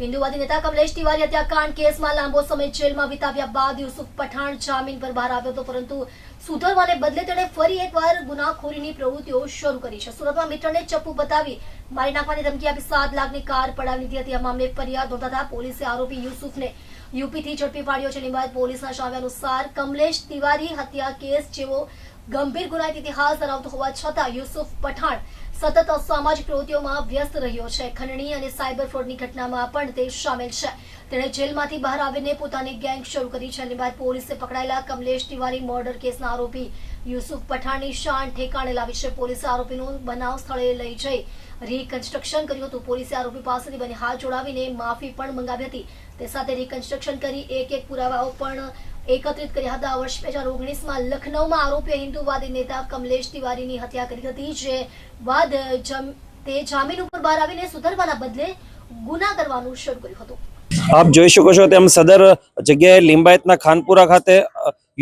હિન્દુવાદી નેતા કમલેશ તિવારી હત્યાકાંડ કેસમાં લાંબો સમય જેલમાં વિતાવ્યા બાદ યુસુફ પઠાણ જામીન પર બહાર આવ્યો હતો, પરંતુ સુધરવાને બદલે તેણે ફરી એકવાર ગુનાખોરીની પ્રવૃત્તિઓ શરૂ કરી છે. સુરતમાં મિત્રને ચપ્પુ બતાવી મારી નાખવાની ધમકી આપી સાત લાખની કાર પડાવી લીધી હતી. આ મામલે ફરિયાદ નોંધાતા પોલીસે આરોપી યુસુફને યુપીથી ઝડપી પાડ્યો છે. બાદ પોલીસના જણાવ્યા અનુસાર કમલેશ તિવારી હત્યા કેસ જેવો ગંભીર ગુનાહિત ઇતિહાસ ધરાવતો હોવા છતાં યુસુફ પઠાણ સતત અસામાજિક પ્રવૃત્તિઓમાં વ્યસ્ત રહ્યો છે. ખંડણી અને સાયબર ફ્રોડની ઘટનામાં પણ તે સામેલ છે. તેણે જેલમાંથી બહાર આવીને પોતાની ગેંગ શરૂ કરી છે. અને બાદ પોલીસે પકડાયેલા કમલેશ તિવારી મર્ડર કેસના આરોપી યુસુફ પઠાણની શાન ઠેકાણે લાવી છે. પોલીસે આરોપીનું બનાવ સ્થળે લઈ જઈ રીકન્સ્ટ્રક્શન કર્યું હતું. પોલીસે આરોપી પાસેથી બંને હાથ જોડાવીને માફી પણ મંગાવી હતી. તે સાથે રિકન્સ્ટ્રક્શન કરી એક એક પુરાવાઓ પણ એકત્રિત કર્યા હતા. વર્ષ બે હજાર ઓગણીસમાં લખનૌમાં આરોપીએ હિન્દુવાદી નેતા કમલેશ તિવારીની હત્યા કરી હતી, જે બાદ તે જામીન ઉપર બહાર આવીને સુધરવાના બદલે ગુના કરવાનું શરૂ કર્યું હતું. આપ જોઈ શકો છો તેમ સદર જગ્યાએ લિંબાયતના ખાનપુરા ખાતે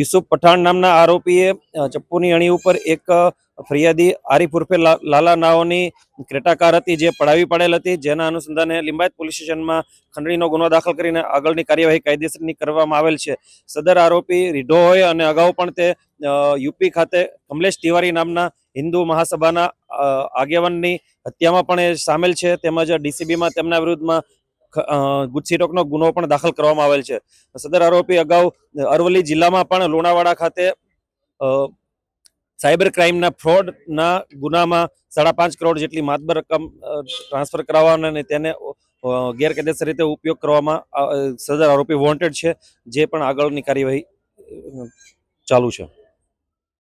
યુસુફ પઠાણ નામના આરોપીએ ચપ્પુની અણી ઉપર એક ફરિયાદી આરીફ ઉર્ફે લાલા નાઓની ક્રેટા કાર હતી જે પડાવી પડેલ હતી. જેના અનુસંધાને લિંબાયત પોલીસ સ્ટેશનમાં ખંડણીનો ગુનો દાખલ કરીને આગળની કાર્યવાહી કાયદેસરની કરવામાં આવેલ છે. સદર આરોપી રીઢો હોય અને અગાઉ પણ તે યુપી ખાતે કમલેશ તિવારી નામના હિન્દુ મહાસભાના આગેવાનની હત્યામાં પણ એ સામેલ છે. તેમજ ડીસીબીમાં તેમના વિરુદ્ધમાં ગુજસીટોકનો ગુનો પણ દાખલ કરવામાં આવેલ છે. સદર આરોપી અગાઉ અરવલ્લી જિલ્લામાં પણ લોણાવાડા ખાતે સાયબર ક્રાઇમના ફ્રોડના ગુનામાં સાડા પાંચ કરોડ જેટલી માતબર રકમ ટ્રાન્સફર કરાવવાના અને તેને ગેરકાયદેસર રીતે ઉપયોગ કરવામાં સદર આરોપી વોન્ટેડ છે, જે પણ આગળની કાર્યવાહી ચાલુ છે.